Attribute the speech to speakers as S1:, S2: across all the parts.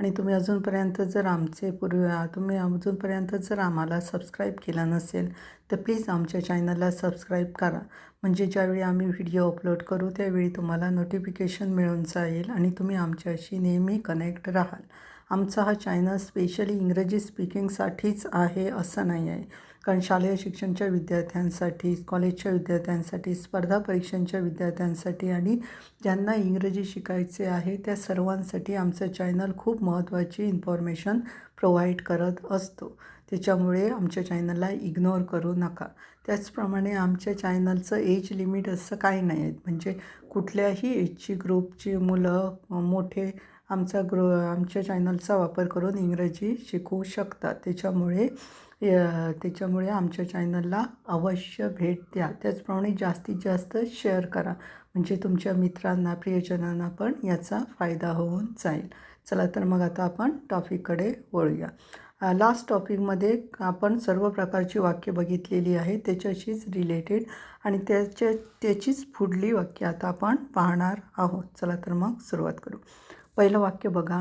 S1: आणि तुम्ही अजूनपर्यंत जर आमचे पूर्वी तुम्ही अजूनपर्यंत जर आम्हाला सबस्क्राईब केला नसेल तर प्लीज आमच्या चॅनलला सबस्क्राईब करा. म्हणजे ज्यावेळी आम्ही व्हिडिओ अपलोड करू त्यावेळी तुम्हाला नोटिफिकेशन मिळून जाईल आणि तुम्ही आमच्याशी नेहमी कनेक्ट राहाल. आमचा हा चॅनल स्पेशली इंग्रजी स्पीकिंगसाठीच आहे असं नाही आहे. कारण शालेय शिक्षणच्या विद्यार्थ्यांसाठी कॉलेजच्या विद्यार्थ्यांसाठी स्पर्धा परीक्षांच्या विद्यार्थ्यांसाठी आणि ज्यांना इंग्रजी शिकायचे आहे त्या सर्वांसाठी आमचं चॅनल खूप महत्त्वाची इन्फॉर्मेशन प्रोव्हाइड करत असतो. त्याच्यामुळे आमच्या चॅनलला इग्नोर करू नका. त्याचप्रमाणे आमच्या चॅनलचं एज लिमिट असं काही नाही आहे. म्हणजे कुठल्याही एजची ग्रुपची मुलं मोठे आमचा ग्रो आमच्या चॅनलचा वापर करून इंग्रजी शिकू शकतात. त्याच्यामुळे त्याच्यामुळे आमच्या चॅनलला अवश्य भेट द्या. त्याचप्रमाणे जास्तीत जास्त शेअर करा. म्हणजे तुमच्या मित्रांना प्रियजनांना पण याचा फायदा होऊन जाईल. चला तर मग आता आपण टॉपिककडे वळूया. लास्ट टॉपिकमध्ये आपण सर्व प्रकारची वाक्य बघितलेली आहे. त्याच्याशीच रिलेटेड आणि त्याच्या त्याचीच पुढली वाक्य आता आपण पाहणार आहोत. चला तर मग सुरुवात करू. पहिलं वाक्य बघा.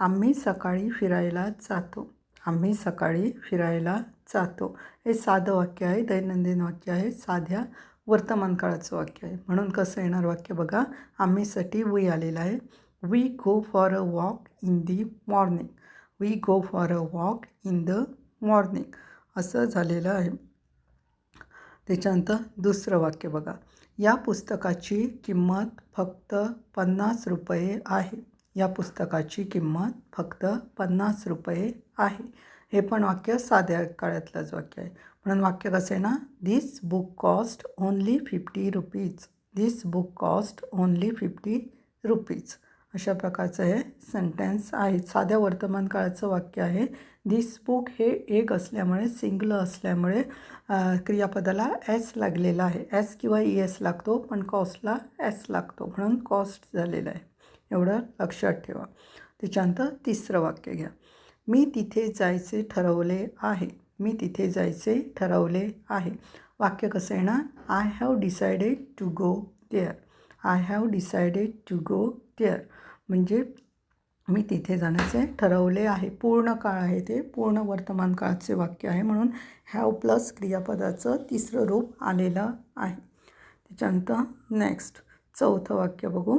S1: आम्ही सकाळी फिरायला जातो. आम्ही सकाळी फिरायला जातो. हे साधं वाक्य आहे दैनंदिन वाक्य आहे साध्या वर्तमान काळाचं वाक्य आहे. म्हणून कसं येणार वाक्य बघा आम्हीसाठी वी आलेलं आहे. We go for a walk in the morning we go for a walk in the morning असं झालेलं आहे. त्याच्यानंतर दुसरं वाक्य बघा. या पुस्तकाची किंमत फक्त पन्नास रुपये आहे. या पुस्तकाची किंमत फक्त पन्नास रुपये आहे. हे पण वाक्य साध्या काळातलंच वाक्य आहे. म्हणून वाक्य कसं आहे ना? This book cost only fifty rupees this book cost only fifty rupees अशा प्रकारचं हे सेंटेन्स आहे. साध्या वर्तमान काळाचं वाक्य आहे. धीस बुक हे एक असल्यामुळे सिंगल असल्यामुळे क्रियापदाला एस लागलेला आहे. एस किंवा ई एस लागतो पण कॉस्टला एस लागतो. म्हणून कॉस्ट झालेला आहे. एवढं लक्षात ठेवा. त्याच्यानंतर तिसरं वाक्य घ्या. मी तिथे जायचे ठरवले आहे. मी तिथे जायचे ठरवले आहे. वाक्य कसं आहे ना I have decided to go there I have decided to go there म्हणजे मी तिथे जाण्याचे ठरवले आहे. पूर्ण काळ आहे ते. पूर्ण वर्तमान काळाचे वाक्य आहे म्हणून हॅव प्लस क्रियापदाचं तिसरं रूप आलेलं आहे. त्याच्यानंतर नेक्स्ट चौथं वाक्य बघू.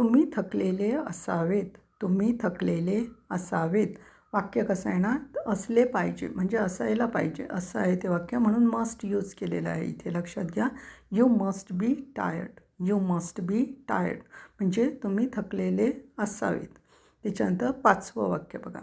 S1: तुम्ही थकलेले असावेत. तुम्ही थकलेले असावेत. वाक्य कसं आहे ना असले पाहिजे म्हणजे असायला पाहिजे. असं आहे ते वाक्य म्हणून मस्ट यूज केलेलं आहे. इथे लक्षात घ्या. You must be tired you must be tired म्हणजे तुम्ही थकलेले असावेत. त्याच्यानंतर पाचवं वाक्य बघा.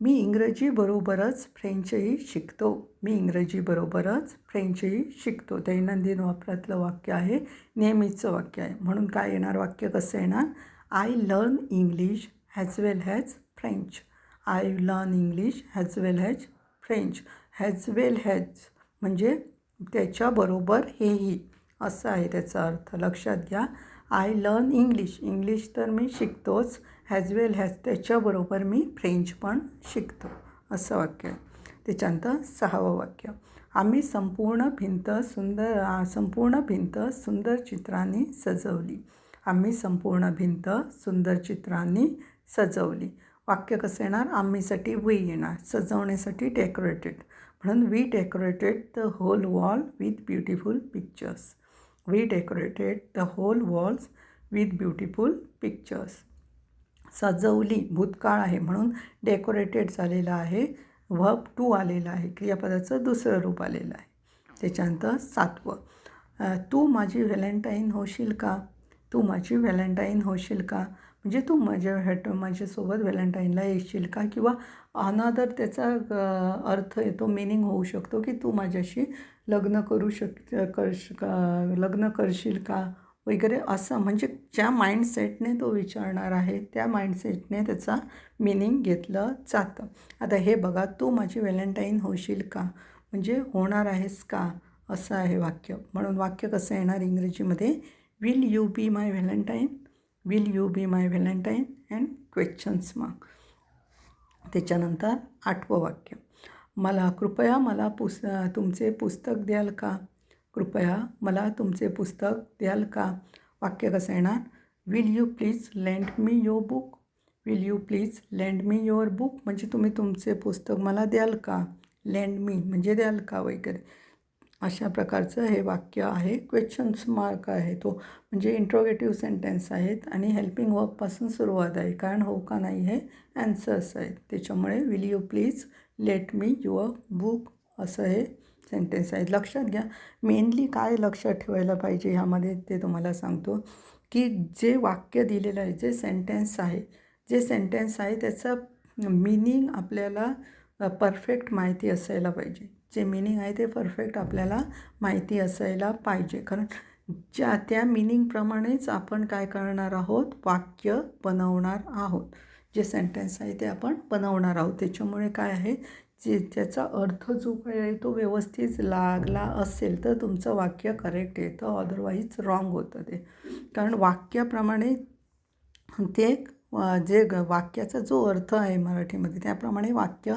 S1: मी इंग्रजीबरोबरच फ्रेंचही शिकतो. मी इंग्रजीबरोबरच फ्रेंचही शिकतो. दैनंदिन वापरातलं वाक्य आहे नेहमीचं वाक्य आहे. म्हणून काय येणार? वाक्य कसं येणार? I learn English has well has French I learn English has well has French has well has म्हणजे त्याच्याबरोबर हेही. असं आहे त्याचा अर्थ. लक्षात घ्या. I learn English. इंग्लिश तर मी शिकतोच. हॅज वेल हॅज त्याच्याबरोबर मी फ्रेंच पण शिकतो. असं वाक्य आहे. त्याच्यानंतर सहावं वाक्य. आम्ही संपूर्ण भिंत सुंदर संपूर्ण भिंत सुंदर चित्रांनी सजवली. आम्ही संपूर्ण भिंत सुंदर चित्रांनी सजवली. वाक्य कसं येणार? आम्हीसाठी वी येणार. सजवण्यासाठी डेकोरेटेड म्हणून we decorated the whole wall with beautiful pictures we decorated the whole walls with beautiful pictures सजवली भूतकाळ आहे म्हणून डेकोरेटेड झालेलं आहे. व्हब टू आलेलं आहे. क्रियापदाचं दुसरं रूप आलेलं आहे. त्याच्यानंतर सातवं. तू माझी व्हॅलेंटाईन होशील का? तू माझी व्हॅलेंटाईन होशील का? म्हणजे तू माझ्या हॅट माझ्यासोबत व्हॅलेंटाईनला येशील का? किंवा अनादर त्याचा अर्थ येतो मिनिंग होऊ शकतो की तू माझ्याशी लग्न करू शक करश का लग्न करशील का वगैरे असं. म्हणजे ज्या माइंडसेटने तो विचारणार आहे त्या माइंडसेटने त्याचा मिनिंग घेतलं जातं. आता हे बघा तू माझी व्हॅलेंटाईन होशील का? म्हणजे होणार आहेस का? असं आहे वाक्य. म्हणून वाक्य कसं येणार इंग्रजीमध्ये? Will you be my Valentine will you be my Valentine and questions mark त्याच्यानंतर आठवं वाक्य. मला कृपया मला पुस तुमचे पुस्तक द्याल का? कृपया मला तुमचे पुस्तक द्याल का? वाक्य कसं येणार? Will you please lend me your book will you please lend me your book म्हणजे तुम्ही तुमचे पुस्तक मला द्याल का? लेंड मी म्हणजे द्याल का वगैरे? अशा प्रकारचं हे वाक्य आहे. क्वेश्चन्स मार्क आहे तो. म्हणजे इंट्रोगेटिव्ह सेंटेन्स आहेत आणि हेल्पिंग वर्कपासून सुरुवात आहे. कारण हो का नाही हे ॲन्सर्स आहेत. त्याच्यामुळे will you please let me your book असं हे सेंटेन्स आहे. लक्षात घ्या. मेनली काय लक्षात ठेवायला पाहिजे ह्यामध्ये ते तुम्हाला सांगतो की जे वाक्य दिलेलं आहे जे सेंटेन्स आहे जे सेंटेन्स आहे त्याचं मिनिंग आपल्याला परफेक्ट माहिती असायला पाहिजे. जे मिनिंग आहे ते परफेक्ट आपल्याला माहिती असायला पाहिजे. कारण ज्या त्या मिनिंगप्रमाणेच आपण काय करणार आहोत? वाक्य बनवणार आहोत. जे सेंटेन्स आहे ते आपण बनवणार आहोत. त्याच्यामुळे काय आहे? जे त्याचा अर्थ जो काय आहे तो व्यवस्थित लागला असेल तर तुमचं वाक्य करेक्ट येतं अदरवाईज रॉंग होतं ते. कारण वाक्याप्रमाणे ते जे ग वाक्याचा जो अर्थ आहे मराठीमध्ये त्याप्रमाणे वाक्य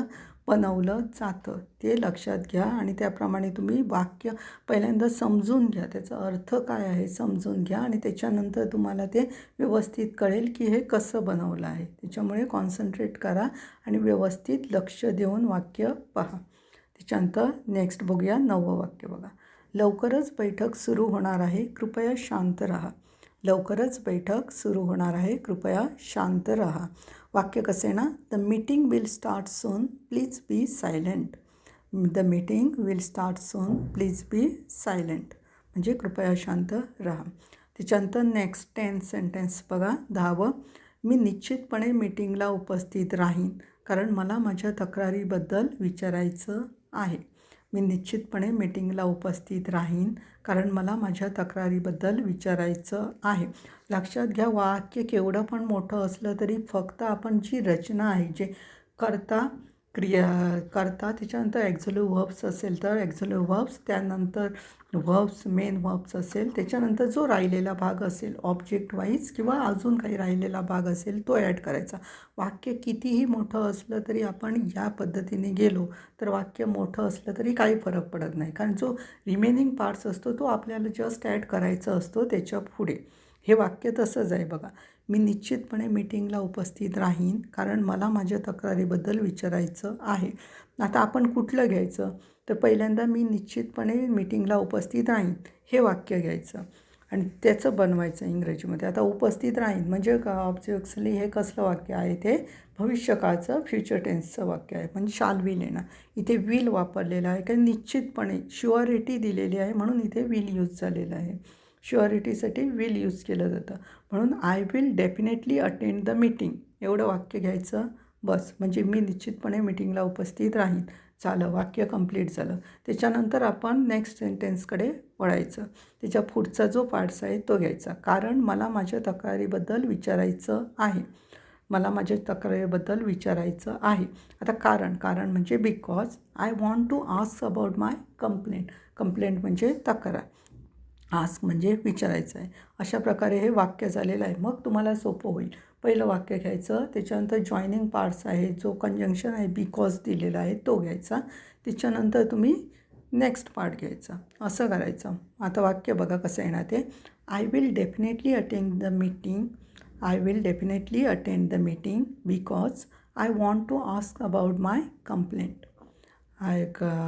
S1: बनवलं जातं. ते लक्षात घ्या आणि त्याप्रमाणे तुम्ही वाक्य पहिल्यांदा समजून घ्या. त्याचा अर्थ काय आहे समजून घ्या आणि त्याच्यानंतर तुम्हाला ते व्यवस्थित कळेल की हे कसं बनवलं आहे. त्याच्यामुळे कॉन्सन्ट्रेट करा आणि व्यवस्थित लक्ष देऊन वाक्य पहा. त्याच्यानंतर नेक्स्ट बघूया नववं वाक्य बघा. लवकरच बैठक सुरू होणार आहे. कृपया शांत राहा. लवकरच बैठक सुरू होणार आहे. कृपया शांत राहा. वाक्य कसं आहे ना? The meeting will start soon please be silent the meeting will start soon please be silent म्हणजे कृपया शांत राहा. त्याच्यानंतर नेक्स्ट टेन सेंटेन्स बघा. दहावं मी निश्चितपणे मीटिंगला उपस्थित राहीन कारण मला माझ्या तक्रारीबद्दल विचारायचं आहे. मी निश्चितपणे मीटिंगला उपस्थित राहीन कारण मला माझ्या तक्रारीबद्दल विचारायचं आहे. लक्षात घ्या वाक्य केवढं पण मोठं असलं तरी फक्त आपण जी रचना आहे जे करता क्रिया करता त्याच्यानंतर ॲक्झोलो व्हब्स असेल तर ॲक्झोलो व्हब्स त्यानंतर व्हब्स मेन व्हब्स असेल. त्याच्यानंतर जो राहिलेला भाग असेल ऑब्जेक्ट वाईज किंवा अजून काही राहिलेला भाग असेल तो ॲड करायचा. वाक्य कितीही मोठं असलं तरी आपण या पद्धतीने गेलो तर वाक्य मोठं असलं तरी काही फरक पडत नाही. कारण जो रिमेनिंग पार्ट्स असतो तो आपल्याला जस्ट ॲड करायचा असतो त्याच्या पुढे. हे वाक्य तसंच आहे बघा. मी निश्चितपणे मीटिंगला उपस्थित राहीन कारण मला माझ्या तक्रारीबद्दल विचारायचं आहे. आता आपण कुठलं घ्यायचं? तर पहिल्यांदा मी निश्चितपणे मीटिंगला उपस्थित राहीन हे वाक्य घ्यायचं. आणि त्याचं बनवायचं इंग्रजीमध्ये. आता उपस्थित राहीन म्हणजे ऑब्जेक्सली हे कसलं वाक्य आहे? ते भविष्यकाळचं फ्युचर टेन्सचं वाक्य आहे. म्हणजे शाल विल येणं. इथे विल वापरलेलं आहे. कारण निश्चितपणे शुअरिटी दिलेली आहे म्हणून इथे विल यूज झालेलं आहे. शुअरिटीसाठी विल यूज केलं जातं. म्हणून I will definitely attend the meeting एवढं वाक्य घ्यायचं. बस. म्हणजे मी निश्चितपणे मीटिंगला उपस्थित राहीन. झालं. वाक्य कंप्लीट झालं. त्याच्यानंतर आपण नेक्स्ट सेंटेन्सकडे वळायचं. त्याच्या पुढचा जो पार्ट्स आहे तो घ्यायचा. कारण मला माझ्या तक्रारीबद्दल विचारायचं आहे. मला माझ्या तक्रारीबद्दल विचारायचं आहे. आता कारण. कारण म्हणजे because I want to ask about my complaint complaint म्हणजे तक्रार. आस्क म्हणजे विचारायचं आहे. अशा प्रकारे हे वाक्य झालेलं आहे. मग तुम्हाला सोपं होईल. पहिलं वाक्य घ्यायचं. त्याच्यानंतर जॉईनिंग पार्ट्स आहे. जो कंजंक्शन आहे बिकॉज दिलेला आहे तो घ्यायचा. त्याच्यानंतर तुम्ही नेक्स्ट पार्ट घ्यायचा. असं करायचं. आता वाक्य बघा कसं येणार ते. I will definitely attend the meeting I will definitely attend the meeting because I want to ask about my complaint I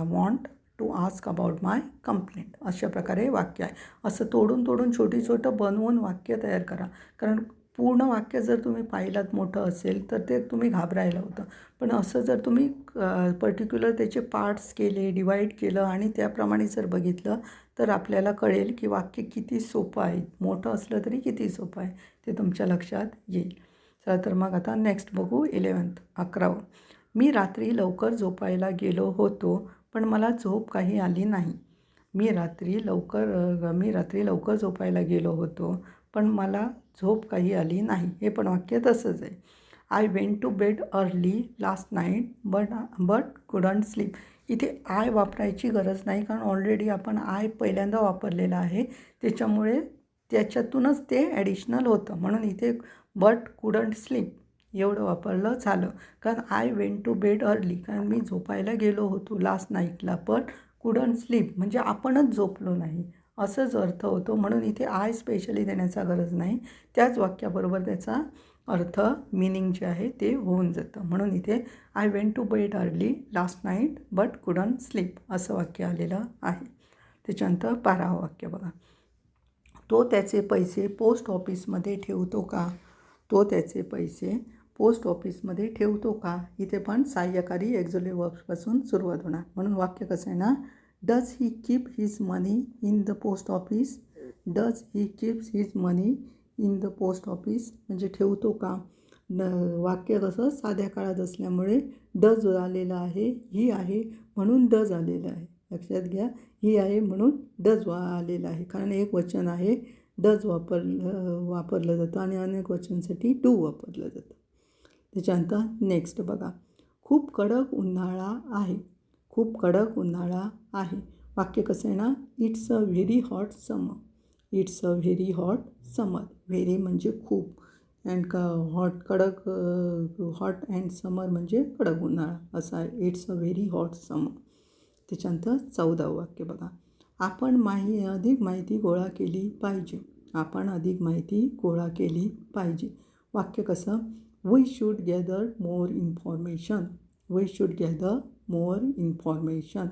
S1: want to ask about my complaint अशा प्रकारे वाक्य आहे. असं तोडून तोडून छोटी छोटं बनवून वाक्य तयार करा. कारण पूर्ण वाक्य जर तुम्ही पाहिलात मोठं असेल तर ते तुम्ही घाबरायला होतं. पण असं जर तुम्ही पर्टिक्युलर त्याचे पार्ट्स केले डिवाईड केलं आणि त्याप्रमाणे जर बघितलं तर आपल्याला कळेल की वाक्य किती सोपं आहे. मोठं असलं तरी किती सोपं आहे ते तुमच्या लक्षात येईल. चला तर मग आता नेक्स्ट बघू इलेवन्थ अकरावं. मी रात्री लवकर झोपायला गेलो होतो पण मला झोप काही आली नाही. मी रात्री लवकर मी रात्री लवकर झोपायला गेलो होतो पण मला झोप काही आली नाही. हे पण वाक्य तसंच आहे. I went to bed early last night but but couldn't sleep इथे आय वापरायची गरज नाही कारण ऑलरेडी आपण आय पहिल्यांदा वापरलेला आहे. त्याच्यामुळे त्याच्यातूनच ते ॲडिशनल होतं. म्हणून इथे बट कुडंट स्लीप एवढं वापरलं झालं. कारण I went to bed early कारण मी झोपायला गेलो होतो लास्ट नाईटला पण कुडन स्लीप म्हणजे आपणच झोपलो नाही. असंच अर्थ होतो. म्हणून इथे आय स्पेशली देण्याचा गरज नाही. त्याच वाक्याबरोबर त्याचा अर्थ मिनिंग जे आहे ते होऊन जातं. म्हणून इथे I went to bed early last night but couldn't sleep असं वाक्य आलेलं आहे. त्याच्यानंतर बारावं वाक्य बघा. तो त्याचे पैसे पोस्ट ऑफिसमध्ये ठेवतो का? तो त्याचे पैसे पोस्ट ऑफिसमध्ये ठेवतो का? इथे पण सहाय्यकारी एक्झोले वर्क्सपासून सुरुवात होणार. म्हणून वाक्य कसं आहे ना? Does he keep his money in the post office does he keeps his money in the post office म्हणजे ठेवतो का? न वाक्य कसं? साध्या काळात असल्यामुळे डज आलेलं आहे ही आहे म्हणून डज आलेलं आहे. लक्षात घ्या ही आहे म्हणून डज वा आलेलं आहे. कारण एक वचन आहे डज वापरलं वापरलं जातं आणि अनेक वचनसाठी टू वापरलं जातं. त्याच्यानंतर नेक्स्ट बघा. खूप कडक उन्हाळा आहे. खूप कडक उन्हाळा आहे. वाक्य कसं आहे ना? It's a very hot summer it's a very hot summer very म्हणजे खूप. अँड क हॉट कडक हॉट अँड समर म्हणजे कडक उन्हाळा. असा आहे. It's a very hot summer त्याच्यानंतर चौदावं वाक्य बघा. आपण माही अधिक माहिती गोळा केली पाहिजे. आपण अधिक माहिती गोळा केली पाहिजे. वाक्य कसं? We should gather more information we should gather more information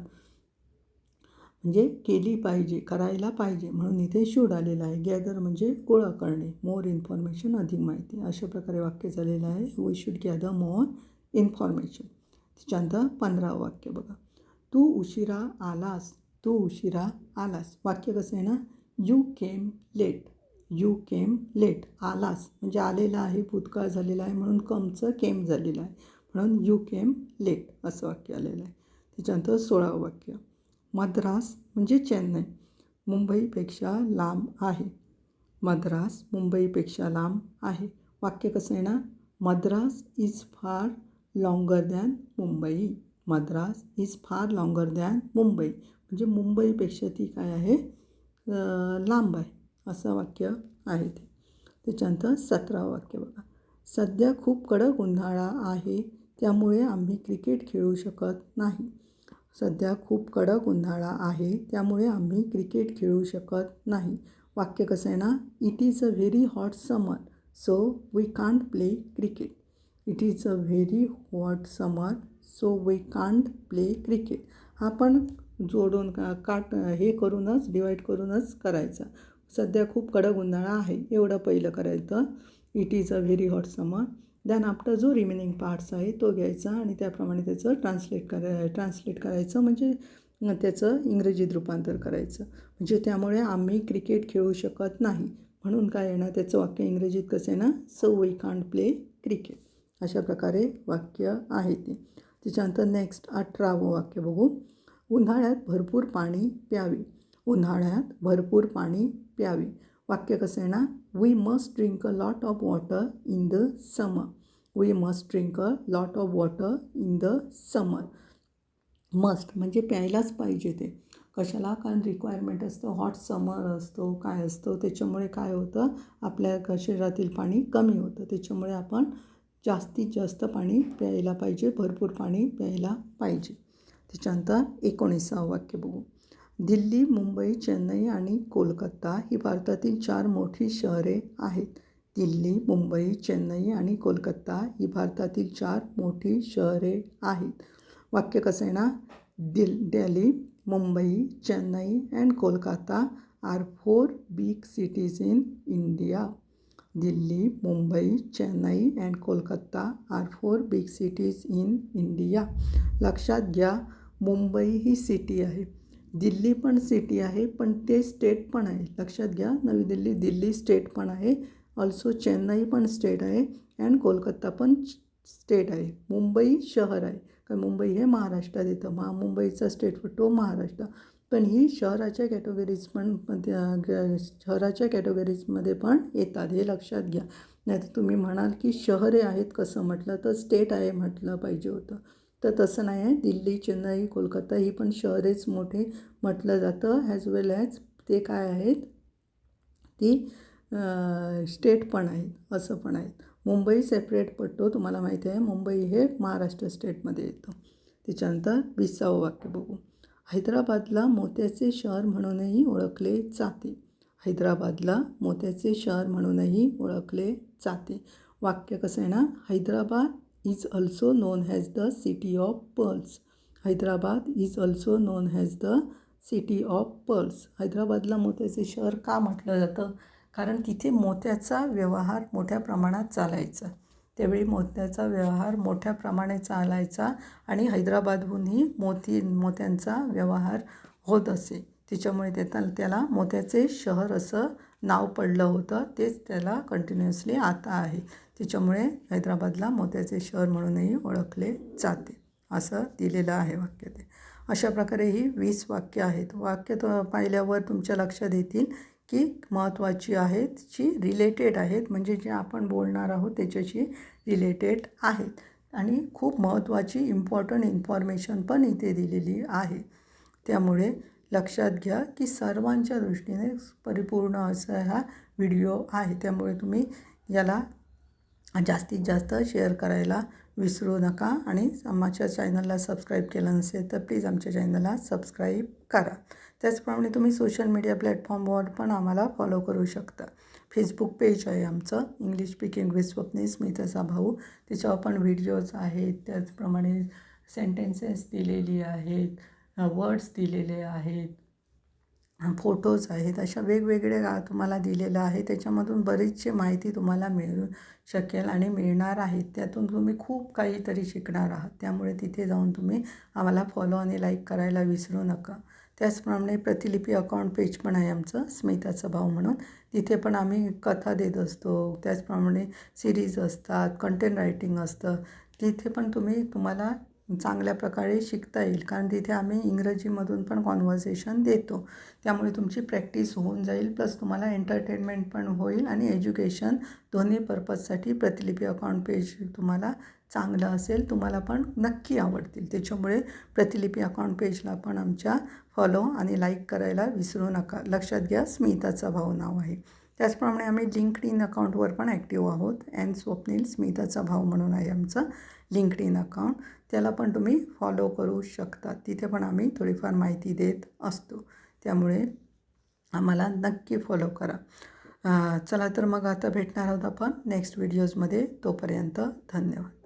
S1: म्हणजे केली पाहिजे करायला पाहिजे. म्हणून इथे शूड आलेला आहे. गॅदर म्हणजे गोळा करणे. मोर इन्फॉर्मेशन अधिक माहिती. अशा प्रकारे वाक्य झालेलं आहे. We should gather more information त्याच्यानंतर पंधरा वाक्य बघा. तू उशिरा आलास. तू उशिरा आलास. वाक्य कसं आहे ना? You came late you came late आलास. म्हणजे आलेला आहे भूतकाळ झालेला आहे म्हणून कमचं केम झालेलं आहे. म्हणून यू केम लेट असं वाक्य आलेलं आहे. त्याच्यानंतर सोळावं वाक्य. मद्रास म्हणजे चेन्नई. मुंबईपेक्षा लांब आहे. मद्रास मुंबईपेक्षा लांब आहे. वाक्य कसं आहे ना Madras is far longer than Mumbai. Madras is far longer than Mumbai. म्हणजे मुंबईपेक्षा ती काय आहे? लांब आहे. असं वाक्य आहे ते. त्याच्यानंतर सतरावं वाक्य बघा. सध्या खूप कडक उन्हाळा आहे त्यामुळे आम्ही क्रिकेट खेळू शकत नाही. सध्या खूप कडक उन्हाळा आहे त्यामुळे आम्ही क्रिकेट खेळू शकत नाही. वाक्य कसं आहे ना? It is a very hot summer so we can't play cricket it is a very hot summer so we can't play cricket हा पण जोडून का काट हे करूनच डिवाईड करूनच करायचा. सध्या खूप कडक उन्हाळा आहे एवढं पहिलं करायचं. It is a very hot summer than after जो रिमेनिंग पार्ट्स आहे तो घ्यायचा आणि त्याप्रमाणे त्याचं ट्रान्सलेट कराय ट्रान्सलेट करायचं म्हणजे त्याचं इंग्रजीत रूपांतर करायचं. म्हणजे त्यामुळे आम्ही क्रिकेट खेळू शकत नाही. म्हणून काय येणार त्याचं वाक्य इंग्रजीत कसं आहे ना so we can't play cricket अशा प्रकारे वाक्य आहे ते. त्याच्यानंतर नेक्स्ट अठरावं वाक्य बघू. उन्हाळ्यात भरपूर पाणी प्यावे. उन्हाळ्यात भरपूर पाणी प्यावे. वाक्य कसं आहे ना? We must drink a lot of water in the summer we must drink a lot of water in the summer must म्हणजे प्यायलाच पाहिजे ते. कशाला? कारण रिक्वायरमेंट असतं. हॉट समर असतो काय असतो? त्याच्यामुळे काय होतं? आपल्या शरीरातील पाणी कमी होतं. त्याच्यामुळे आपण जास्तीत जास्त पाणी प्यायला पाहिजे. भरपूर पाणी प्यायला पाहिजे. त्याच्यानंतर एकोणीसावं वाक्य बघू. दिल्ली, मुंबई, चेन्नई आणि कोलकाता ही भारतातील चार मोठी शहरे आहेत. दिल्ली, मुंबई, चेन्नई आणि कोलकाता ही भारतातील चार मोठी शहरे आहेत. वाक्य कसं ना? दिल, Delhi, Mumbai, Chennai and Kolkata are four big cities in India Delhi, Mumbai, Chennai and Kolkata are four big cities in India लक्षात घ्या, मुंबई ही सिटी आहे. दिल्ली पण सिटी आहे पण ते स्टेट पण आहे. लक्षात घ्या नवी दिल्ली दिल्ली स्टेट पण आहे. ऑल्सो चेन्नई पण स्टेट आहे अँड कोलकाता पण स्टेट आहे. मुंबई शहर आहे. कारण मुंबई हे महाराष्ट्रात येतं. महा मुंबईचा स्टेट तो महाराष्ट्र. पण ही शहराच्या कॅटेगरीज पण मध्ये ग- शहराच्या कॅटेगरीजमध्ये पण येतात. हे लक्षात घ्या. नाही तर तुम्ही म्हणाल की शहरे आहेत कसं? म्हटलं तर स्टेट आहे म्हटलं पाहिजे होतं. तर तसं नाही आहे. दिल्ली चेन्नई कोलकाता ही पण शहरेच मोठे म्हटलं जातं ॲज वेल ॲज ते काय आहेत? ती स्टेट पण आहेत असं पण आहेत. मुंबई सेपरेट पडतो तुम्हाला माहिती आहे मुंबई हे महाराष्ट्र स्टेटमध्ये येतं. त्याच्यानंतर विसावं वाक्य बघू. हैदराबादला मोत्याचे शहर म्हणूनही ओळखले जाते. हैदराबादला मोत्याचे शहर म्हणूनही ओळखले जाते. वाक्य कसं आहे ना? Hyderabad is also known has the city of pearls Hyderabad is also known has the city of pearls हैदराबादला मोत्याचे शहर का म्हटलं जातं? कारण तिथे मोत्याचा व्यवहार मोठ्या प्रमाणात चालायचा. त्यावेळी मोत्याचा व्यवहार मोठ्या प्रमाणे चालायचा आणि हैदराबादहूनही मोती मोत्यांचा व्यवहार होत असे. त्याच्यामुळे त्याला त्याला मोत्याचे शहर असं नाव पडलं होतं तेच त्याला कंटिन्युअसली आता आहे. त्याच्यामुळे हैदराबादला मोत्याचे शहर म्हणूनही ओळखले जाते असं दिलेलं आहे वाक्य ते. अशा प्रकारे ही वीस वाक्य आहेत. वाक्य तो पाहिल्यावर तुमच्या लक्षात येतील की महत्त्वाची आहेत जी रिलेटेड आहेत म्हणजे जे आपण बोलणार आहोत त्याच्याशी रिलेटेड आहेत. आणि खूप महत्त्वाची इम्पॉर्टंट इन्फॉर्मेशन पण इथे दिलेली आहे. त्यामुळे लक्षात घ्या की सर्वांच्या दृष्टीने परिपूर्ण असा हा व्हिडिओ आहे. त्यामुळे तुम्ही याला जास्तीत जास्त शेअर करायला विसरू नका आणि आमच्या चॅनलला सबस्क्राईब केलं नसेल तर प्लीज आमच्या चॅनलला सबस्क्राईब करा. त्याचप्रमाणे तुम्ही सोशल मीडिया प्लॅटफॉर्मवर पण आम्हाला फॉलो करू शकता. फेसबुक पेज आहे आमचं इंग्लिश स्पीकिंग विथ स्वप्नी स्मिताचा भाऊ त्याच्यावर पण व्हिडिओज आहेत. त्याचप्रमाणे सेंटेन्सेस दिलेली आहेत. वर्ड्स दिलेले आहेत फोटोज आहेत अशा वेगवेगळ्या तुम्हाला दिलेलं आहे त्याच्यामधून बरीचशी माहिती तुम्हाला मिळू शकेल आणि मिळणार आहे. त्यातून तुम्ही खूप काहीतरी शिकणार आहात. त्यामुळे तिथे जाऊन तुम्ही आम्हाला फॉलो आणि लाईक करायला विसरू नका. त्याचप्रमाणे प्रतिलिपी अकाउंट पेज पण आहे आमचं स्मिताचं भाऊ म्हणून. तिथे पण आम्ही कथा देत असतो. त्याचप्रमाणे सिरीज असतात कंटेंट रायटिंग असतं. तिथे पण तुम्ही तुम्हाला चांगल्या प्रकारे शिकता येईल. कारण तिथे आम्ही इंग्रजीमधून पण कॉन्व्हर्सेशन देतो. त्यामुळे तुमची प्रॅक्टिस होऊन जाईल. प्लस तुम्हाला एंटरटेनमेंट पण होईल आणि एज्युकेशन दोन्ही पर्पजसाठी प्रतिलिपी अकाउंट पेज तुम्हाला चांगलं असेल. तुम्हाला पण नक्की आवडतील. त्याच्यामुळे प्रतिलिपी अकाउंट पेजला पण आमच्या फॉलो आणि लाईक करायला विसरू नका. लक्षात घ्या स्मिताचा भाऊ नाव आहे. त्याचप्रमाणे आम्ही लिंकड इन अकाउंटवर पण ॲक्टिव्ह आहोत. अँड स्वप्नील स्मिताचा भाऊ म्हणून आहे आमचं लिंक्ड इन अकाउंट त्याला पण तुम्ही फॉलो करू शकता. तिथे पण आम्ही थोडीफार माहिती देत असतो. त्यामुळे आम्हाला नक्की फॉलो करा. चला तर मग आता भेटणार आहोत आपण नेक्स्ट व्हिडिओजमध्ये तोपर्यंत धन्यवाद.